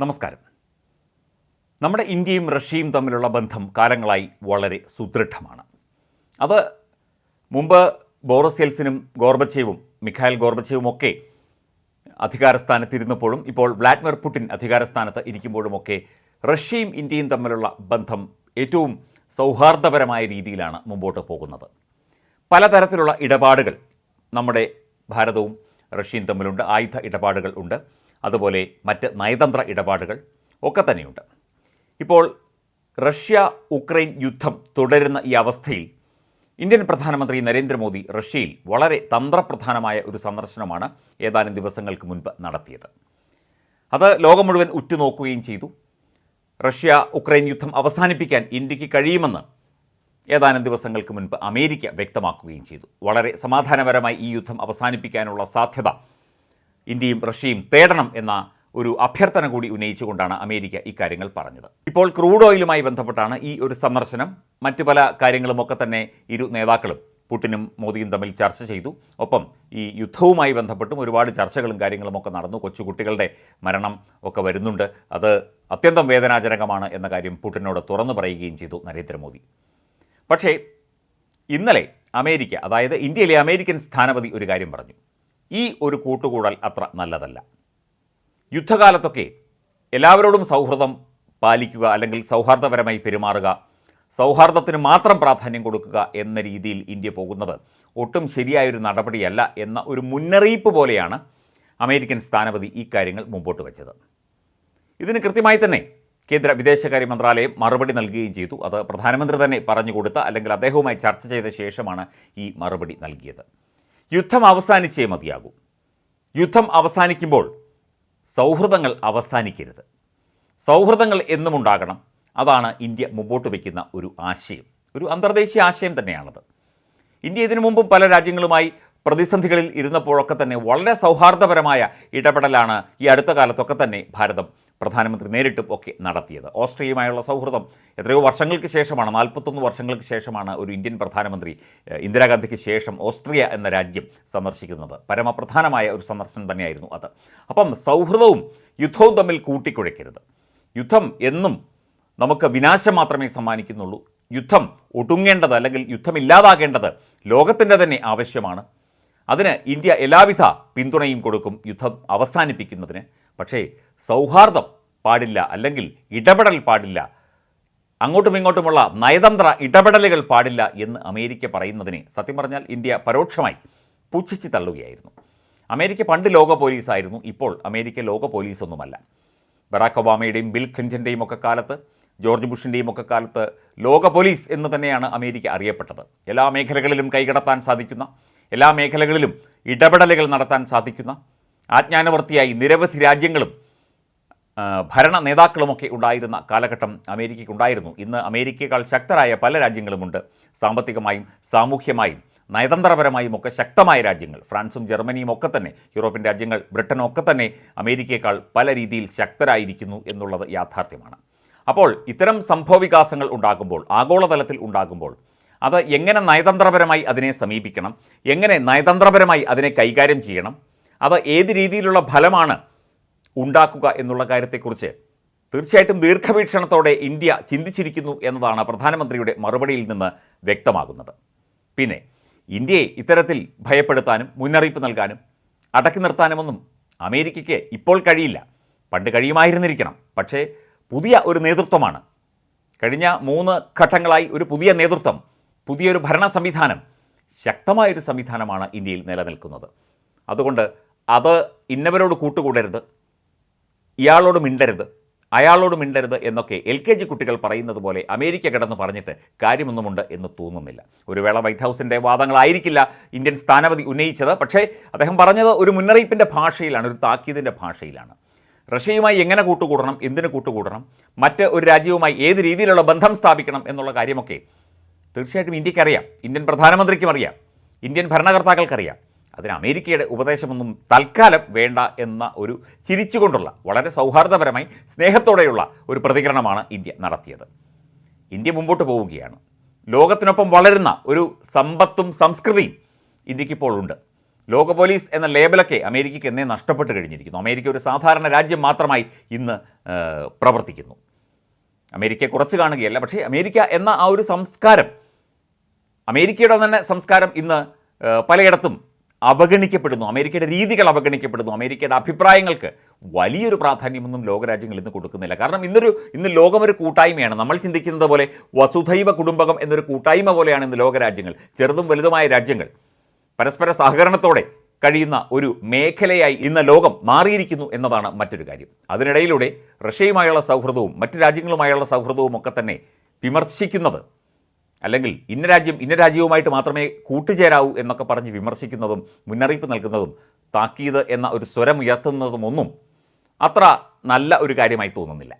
നമസ്കാരം. നമ്മുടെ ഇന്ത്യയും റഷ്യയും തമ്മിലുള്ള ബന്ധം കാലങ്ങളായി വളരെ സുദൃഢമാണ്. അത് മുമ്പ് ബോറസ് യെൽസിനും ഗോർബച്ചേവും മിഖായൽ ഗോർബച്ചേവും ഒക്കെ അധികാരസ്ഥാനത്തിരുന്നപ്പോഴും ഇപ്പോൾ വ്ളാഡിമിർ പുടിൻ അധികാരസ്ഥാനത്ത് ഇരിക്കുമ്പോഴുമൊക്കെ റഷ്യയും ഇന്ത്യയും തമ്മിലുള്ള ബന്ധം ഏറ്റവും സൗഹാർദ്ദപരമായ രീതിയിലാണ് മുമ്പോട്ട് പോകുന്നത്. പലതരത്തിലുള്ള ഇടപാടുകൾ നമ്മുടെ ഭാരതവും റഷ്യയും തമ്മിലുണ്ട്. ആയുധ ഇടപാടുകൾ ഉണ്ട്. അതുപോലെ മറ്റ് നയതന്ത്ര ഇടപാടുകൾ ഒക്കെ തന്നെയുണ്ട്. ഇപ്പോൾ റഷ്യ ഉക്രൈൻ യുദ്ധം തുടരുന്ന ഈ അവസ്ഥയിൽ ഇന്ത്യൻ പ്രധാനമന്ത്രി നരേന്ദ്രമോദി റഷ്യയിൽ വളരെ തന്ത്രപ്രധാനമായ ഒരു സന്ദർശനമാണ് ഏതാനും ദിവസങ്ങൾക്ക് മുൻപ് നടത്തിയത്. അത് ലോകം മുഴുവൻ ഉറ്റുനോക്കുകയും ചെയ്തു. റഷ്യ ഉക്രൈൻ യുദ്ധം അവസാനിപ്പിക്കാൻ ഇന്ത്യയ്ക്ക് കഴിയുമെന്ന് ഏതാനും ദിവസങ്ങൾക്ക് മുൻപ് അമേരിക്ക വ്യക്തമാക്കുകയും ചെയ്തു. വളരെ സമാധാനപരമായി ഈ യുദ്ധം അവസാനിപ്പിക്കാനുള്ള സാധ്യത ഇന്ത്യയും റഷ്യയും തേടണം എന്ന ഒരു അഭ്യർത്ഥന കൂടി ഉന്നയിച്ചുകൊണ്ടാണ് അമേരിക്ക ഇക്കാര്യങ്ങൾ പറഞ്ഞത്. ഇപ്പോൾ ക്രൂഡ് ഓയിലുമായി ബന്ധപ്പെട്ടാണ് ഈ ഒരു സന്ദർശനം. മറ്റു പല കാര്യങ്ങളുമൊക്കെ തന്നെ ഇരു നേതാക്കളും പുടിനും മോദിയും തമ്മിൽ ചർച്ച ചെയ്തു. ഒപ്പം ഈ യുദ്ധവുമായി ബന്ധപ്പെട്ടും ഒരുപാട് ചർച്ചകളും കാര്യങ്ങളും ഒക്കെ നടന്നു. കൊച്ചുകുട്ടികളുടെ മരണം ഒക്കെ വരുന്നുണ്ട്. അത് അത്യന്തം വേദനാജനകമാണ് എന്ന കാര്യം പുടിനോട് തുറന്നു പറയുകയും ചെയ്തു നരേന്ദ്രമോദി. പക്ഷേ ഇന്നലെ അമേരിക്ക അതായത് ഇന്ത്യയിലെ അമേരിക്കൻ സ്ഥാനപതി ഒരു കാര്യം പറഞ്ഞു. ഈ ഒരു കൂട്ടുകൂടൽ അത്ര നല്ലതല്ല. യുദ്ധകാലത്തൊക്കെ എല്ലാവരോടും സൗഹൃദം പാലിക്കുക അല്ലെങ്കിൽ സൗഹാർദ്ദപരമായി പെരുമാറുക സൗഹാർദ്ദത്തിന് മാത്രം പ്രാധാന്യം കൊടുക്കുക എന്ന രീതിയിൽ ഇന്ത്യ പോകുന്നത് ഒട്ടും ശരിയായൊരു നടപടിയല്ല എന്ന ഒരു മുന്നറിയിപ്പ് പോലെയാണ് അമേരിക്കൻ സ്ഥാനപതി ഈ കാര്യങ്ങൾ മുമ്പോട്ട് വെച്ചത്. ഇതിന് കൃത്യമായി തന്നെ കേന്ദ്ര വിദേശകാര്യ മന്ത്രാലയം മറുപടി നൽകുകയും ചെയ്തു. അത് പ്രധാനമന്ത്രി തന്നെ പറഞ്ഞു കൊടുത്ത അല്ലെങ്കിൽ അദ്ദേഹവുമായി ചർച്ച ചെയ്ത ശേഷമാണ് ഈ മറുപടി നൽകിയത്. യുദ്ധം അവസാനിച്ചേ മതിയാകൂ. യുദ്ധം അവസാനിക്കുമ്പോൾ സൗഹൃദങ്ങൾ അവസാനിക്കരുത്. സൗഹൃദങ്ങൾ എന്നും ഉണ്ടാകണം. അതാണ് ഇന്ത്യ മുമ്പോട്ട് വയ്ക്കുന്ന ഒരു ആശയം. ഒരു അന്തർദേശീയ ആശയം തന്നെയാണത്. ഇന്ത്യ ഇതിനു മുമ്പും പല രാജ്യങ്ങളുമായി പ്രതിസന്ധികളിൽ ഇരുന്നപ്പോഴൊക്കെ തന്നെ വളരെ സൗഹാർദ്ദപരമായ ഇടപെടലാണ് ഈ അടുത്ത കാലത്തൊക്കെ തന്നെ ഭാരതം പ്രധാനമന്ത്രി നേരിട്ടും ഒക്കെ നടത്തിയത്. ഓസ്ട്രിയയുമായുള്ള സൗഹൃദം എത്രയോ വർഷങ്ങൾക്ക് ശേഷമാണ് നാൽപ്പത്തൊന്ന് വർഷങ്ങൾക്ക് ശേഷമാണ് ഒരു ഇന്ത്യൻ പ്രധാനമന്ത്രി ഇന്ദിരാഗാന്ധിക്ക് ശേഷം ഓസ്ട്രിയ എന്ന രാജ്യം സന്ദർശിക്കുന്നത്. പരമപ്രധാനമായ ഒരു സന്ദർശനം തന്നെയായിരുന്നു അത്. അപ്പം സൗഹൃദവും യുദ്ധവും തമ്മിൽ കൂട്ടിക്കുഴയ്ക്കരുത്. യുദ്ധം എന്നും നമുക്ക് വിനാശം മാത്രമേ സമ്മാനിക്കുന്നുള്ളൂ. യുദ്ധം ഒടുങ്ങേണ്ടത് അല്ലെങ്കിൽ യുദ്ധമില്ലാതാകേണ്ടത് ലോകത്തിന്റെ തന്നെ ആവശ്യമാണ്. അതിന് ഇന്ത്യ എല്ലാവിധ പിന്തുണയും കൊടുക്കും യുദ്ധം അവസാനിപ്പിക്കുന്നതിന്. പക്ഷേ സൗഹാർദ്ദം പാടില്ല അല്ലെങ്കിൽ ഇടപെടൽ പാടില്ല. അങ്ങോട്ടും ഇങ്ങോട്ടുമുള്ള നയതന്ത്ര ഇടപെടലുകൾ പാടില്ല എന്ന് അമേരിക്ക പറയുന്നതിനെ സത്യം പറഞ്ഞാൽ ഇന്ത്യ പരോക്ഷമായി പുച്ഛിച്ച് തള്ളുകയായിരുന്നു. അമേരിക്ക പണ്ട് ലോക പോലീസായിരുന്നു ഇപ്പോൾ അമേരിക്ക ലോക പോലീസൊന്നുമല്ല. ബറാക്ക് ഒബാമയുടെയും ബിൽ ക്ലിന്റന്റെയും ഒക്കെ കാലത്ത് ജോർജ് ബുഷിന്റെയും ഒക്കെ കാലത്ത് ലോക പോലീസ് എന്ന് തന്നെയാണ് അമേരിക്ക അറിയപ്പെട്ടത്. എല്ലാ മേഖലകളിലും കൈകടത്താൻ സാധിക്കുന്ന എല്ലാ മേഖലകളിലും ഇടപെടലുകൾ നടത്താൻ സാധിക്കുന്ന ആജ്ഞാനവർത്തിയായി നിരവധി രാജ്യങ്ങളും ഭരണ നേതാക്കളുമൊക്കെ ഉണ്ടായിരുന്ന കാലഘട്ടം അമേരിക്കയ്ക്കുണ്ടായിരുന്നു. ഇന്ന് അമേരിക്കയേക്കാൾ ശക്തരായ പല രാജ്യങ്ങളുമുണ്ട്. സാമ്പത്തികമായും സാമൂഹ്യമായും നയതന്ത്രപരമായും ഒക്കെ ശക്തമായ രാജ്യങ്ങൾ. ഫ്രാൻസും ജർമ്മനിയും ഒക്കെ തന്നെ യൂറോപ്യൻ രാജ്യങ്ങൾ ബ്രിട്ടനും ഒക്കെ തന്നെ അമേരിക്കയേക്കാൾ പല രീതിയിൽ ശക്തരായിരിക്കുന്നു എന്നുള്ളത് യാഥാർത്ഥ്യമാണ്. അപ്പോൾ ഇത്തരം സംഭവവികാസങ്ങൾ ഉണ്ടാകുമ്പോൾ ആഗോളതലത്തിൽ ഉണ്ടാകുമ്പോൾ അത് എങ്ങനെ നയതന്ത്രപരമായി അതിനെ സമീപിക്കണം? എങ്ങനെ നയതന്ത്രപരമായി അതിനെ കൈകാര്യം ചെയ്യണം? അത് ഏത് രീതിയിലുള്ള ഫലമാണ് ഉണ്ടാക്കുക എന്നുള്ള കാര്യത്തെക്കുറിച്ച് തീർച്ചയായിട്ടും ദീർഘവീക്ഷണത്തോടെ ഇന്ത്യ ചിന്തിച്ചിരിക്കുന്നു എന്നതാണ് പ്രധാനമന്ത്രിയുടെ മറുപടിയിൽ നിന്ന് വ്യക്തമാകുന്നത്. പിന്നെ ഇന്ത്യയെ ഇത്തരത്തിൽ ഭയപ്പെടുത്താനും മുന്നറിയിപ്പ് നൽകാനും അടക്കി നിർത്താനുമൊന്നും അമേരിക്കയ്ക്ക് ഇപ്പോൾ കഴിയില്ല. പണ്ട് കഴിയുമായിരുന്നിരിക്കണം. പക്ഷേ പുതിയ ഒരു നേതൃത്വമാണ്. കഴിഞ്ഞ മൂന്ന് ഘട്ടങ്ങളായി ഒരു പുതിയ നേതൃത്വം പുതിയൊരു ഭരണ സംവിധാനം ശക്തമായൊരു സംവിധാനമാണ് ഇന്ത്യയിൽ നിലനിൽക്കുന്നത്. അതുകൊണ്ട് അത് ഇന്നവരോട് കൂട്ടുകൂടരുത്. ഇയാളോട് മിണ്ടരുത്. അയാളോട് മിണ്ടരുത് എന്നൊക്കെ എൽ കെ ജി കുട്ടികൾ പറയുന്നത് പോലെ അമേരിക്ക കിടന്ന് പറഞ്ഞിട്ട് കാര്യമൊന്നുമുണ്ട് എന്ന് തോന്നുന്നില്ല. ഒരു വേള വൈറ്റ് ഹൗസിന്റെ വാദങ്ങളായിരിക്കില്ല ഇന്ത്യൻ സ്ഥാനപതി ഉന്നയിച്ചത്. പക്ഷേ അദ്ദേഹം പറഞ്ഞത് ഒരു മുന്നറിയിപ്പിന്റെ ഭാഷയിലാണ് ഒരു താക്കീതിന്റെ ഭാഷയിലാണ്. റഷ്യയുമായി എങ്ങനെ കൂട്ടുകൂടണം എന്തിനു കൂട്ടുകൂടണം മറ്റ് ഒരു രാജ്യവുമായി ഏത് രീതിയിലുള്ള ബന്ധം സ്ഥാപിക്കണം എന്നുള്ള കാര്യമൊക്കെ തീർച്ചയായിട്ടും ഇന്ത്യക്കറിയാം. ഇന്ത്യൻ പ്രധാനമന്ത്രിക്കും അറിയാം. ഇന്ത്യൻ ഭരണകർത്താക്കൾക്കറിയാം. അതിന് അമേരിക്കയുടെ ഉപദേശമൊന്നും തൽക്കാലം വേണ്ട എന്ന ഒരു ചിരിച്ചുകൊണ്ടുള്ള വളരെ സൗഹാർദ്ദപരമായി സ്നേഹത്തോടെയുള്ള ഒരു പ്രതികരണമാണ് ഇന്ത്യ നടത്തിയത്. ഇന്ത്യ മുമ്പോട്ട് പോവുകയാണ്. ലോകത്തിനൊപ്പം വളരുന്ന ഒരു സമ്പത്തും സംസ്കൃതിയും ഇന്ത്യക്കിപ്പോൾ ഉണ്ട്. ലോക പോലീസ് എന്ന ലേബലൊക്കെ അമേരിക്കയ്ക്ക് എന്നേ നഷ്ടപ്പെട്ട് കഴിഞ്ഞിരിക്കുന്നു. അമേരിക്ക ഒരു സാധാരണ രാജ്യം മാത്രമായി ഇന്ന് പ്രവർത്തിക്കുന്നു. അമേരിക്കയെ കുറച്ച് കാണുകയല്ല പക്ഷേ അമേരിക്ക എന്ന ആ ഒരു സംസ്കാരം അമേരിക്കയുടെ തന്നെ സംസ്കാരം ഇന്ന് പലയിടത്തും അവഗണിക്കപ്പെടുന്നു. അമേരിക്കയുടെ രീതികൾ അവഗണിക്കപ്പെടുന്നു. അമേരിക്കയുടെ അഭിപ്രായങ്ങൾക്ക് വലിയൊരു പ്രാധാന്യമൊന്നും ലോകരാജ്യങ്ങൾ ഇന്ന് കൊടുക്കുന്നില്ല. കാരണം ഇന്നൊരു ഇന്ന് ലോകമൊരു കൂട്ടായ്മയാണ്. നമ്മൾ ചിന്തിക്കുന്നത് പോലെ വസുധൈവ കുടുംബകം എന്നൊരു കൂട്ടായ്മ പോലെയാണ് ഇന്ന് ലോകരാജ്യങ്ങൾ. ചെറുതും വലുതുമായ രാജ്യങ്ങൾ പരസ്പര സഹകരണത്തോടെ കഴിയുന്ന ഒരു മേഖലയായി ഇന്ന് ലോകം മാറിയിരിക്കുന്നു എന്നതാണ് മറ്റൊരു കാര്യം. അതിനിടയിലൂടെ റഷ്യയുമായുള്ള സൗഹൃദവും മറ്റു രാജ്യങ്ങളുമായുള്ള സൗഹൃദവും ഒക്കെ തന്നെ വിമർശിക്കുന്നത് അല്ലെങ്കിൽ ഇന്ന രാജ്യം ഇന്ന രാജ്യവുമായിട്ട് മാത്രമേ കൂട്ടുചേരാവൂ എന്നൊക്കെ പറഞ്ഞ് വിമർശിക്കുന്നതും മുന്നറിയിപ്പ് നൽകുന്നതും താക്കീത് എന്ന ഒരു സ്വരം ഉയർത്തുന്നതും ഒന്നും അത്ര നല്ല ഒരു കാര്യമായി തോന്നുന്നില്ല.